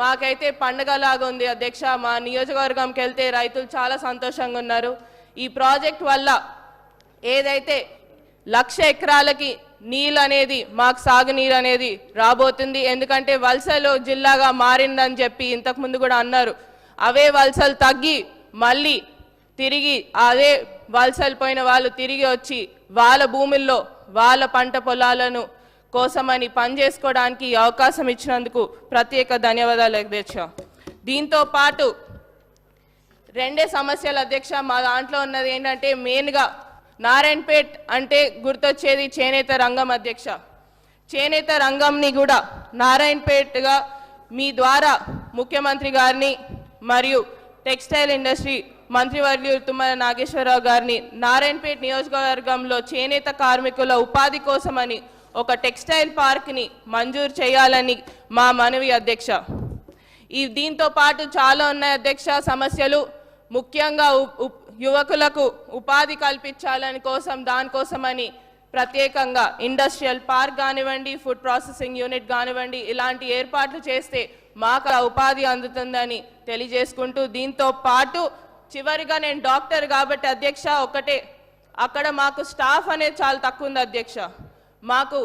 మాకైతే పండగలాగా ఉంది అధ్యక్ష. మా నియోజకవర్గంకి వెళ్తే రైతులు చాలా సంతోషంగా ఉన్నారు. ఈ ప్రాజెక్ట్ వల్ల ఏదైతే లక్ష ఎకరాలకి నీళ్ళు అనేది మాకు సాగునీరు అనేది రాబోతుంది. ఎందుకంటే వలసలు జిల్లాగా మారిందని చెప్పి ఇంతకుముందు కూడా అన్నారు. అవే వలసలు తగ్గి మళ్ళీ తిరిగి అదే వలసలు పోయిన వాళ్ళు తిరిగి వచ్చి వాళ్ళ భూముల్లో వాళ్ళ పంట పొలాలను కోసమని పనిచేసుకోవడానికి ఈ అవకాశం ఇచ్చినందుకు ప్రత్యేక ధన్యవాదాలు అధ్యక్ష. దీంతో పాటు రెండే సమస్యలు అధ్యక్ష మా దాంట్లో ఉన్నది ఏంటంటే మెయిన్గా నారాయణపేట్ అంటే గుర్తొచ్చేది చేనేత రంగం అధ్యక్ష. చేనేత రంగంని కూడా నారాయణపేట్గా మీ ద్వారా ముఖ్యమంత్రి గారిని మరియు టెక్స్టైల్ ఇండస్ట్రీ మంత్రివర్యులు తుమ్మల నాగేశ్వరరావు గారిని నారాయణపేట్ నియోజకవర్గంలో చేనేత కార్మికుల ఉపాధి కోసమని ఒక టెక్స్టైల్ పార్క్ని మంజూరు చేయాలని మా మనవి అధ్యక్ష. ఈ దీంతో పాటు చాలా ఉన్నాయి అధ్యక్ష సమస్యలు. ముఖ్యంగా ఉ- యువకులకు ఉపాధి కల్పించాలని కోసం దానికోసమని ప్రత్యేకంగా ఇండస్ట్రియల్ పార్క్ కానివ్వండి ఫుడ్ ప్రాసెసింగ్ యూనిట్ కానివ్వండి ఇలాంటి ఏర్పాట్లు చేస్తే మాకు ఉపాధి అందుతుందని తెలియజేసుకుంటూ దీంతో పాటు చివరిగా నేను డాక్టర్ కాబట్టి అధ్యక్ష ఒకటే. అక్కడ మాకు స్టాఫ్ అనేది చాలా తక్కువ ఉంది అధ్యక్ష. మాకు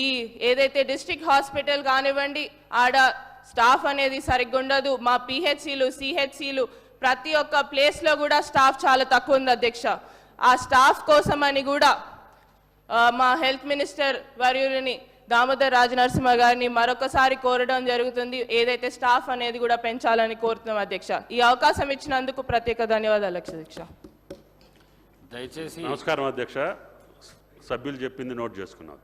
ఈ ఏదైతే డిస్ట్రిక్ట్ హాస్పిటల్ కానివ్వండి ఆడ స్టాఫ్ అనేది సరిగ్గా ఉండదు మా పిహెచ్సిలు సిహెచ్సిలు ప్రతి ఒక్క ప్లేస్లో కూడా స్టాఫ్ చాలా తక్కువ ఉంది అధ్యక్ష. ఆ స్టాఫ్ కోసమని కూడా ఆ, మా హెల్త్ మినిస్టర్ వర్యుని దామోదర్ రాజనరసింహ గారిని మరొకసారి కోరడం జరుగుతుంది. ఏదైతే స్టాఫ్ అనేది కూడా పెంచాలని కోరుతున్నాం అధ్యక్ష. ఈ అవకాశం ఇచ్చినందుకు ప్రత్యేక ధన్యవాదాలు అధ్యక్ష. దయచేసి నమస్కారం అధ్యక్ష. సభ్యులు చెప్పింది నోట్ చేసుకున్నాం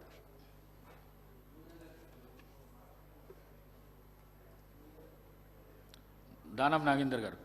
దానం నాగేందర్ గారు.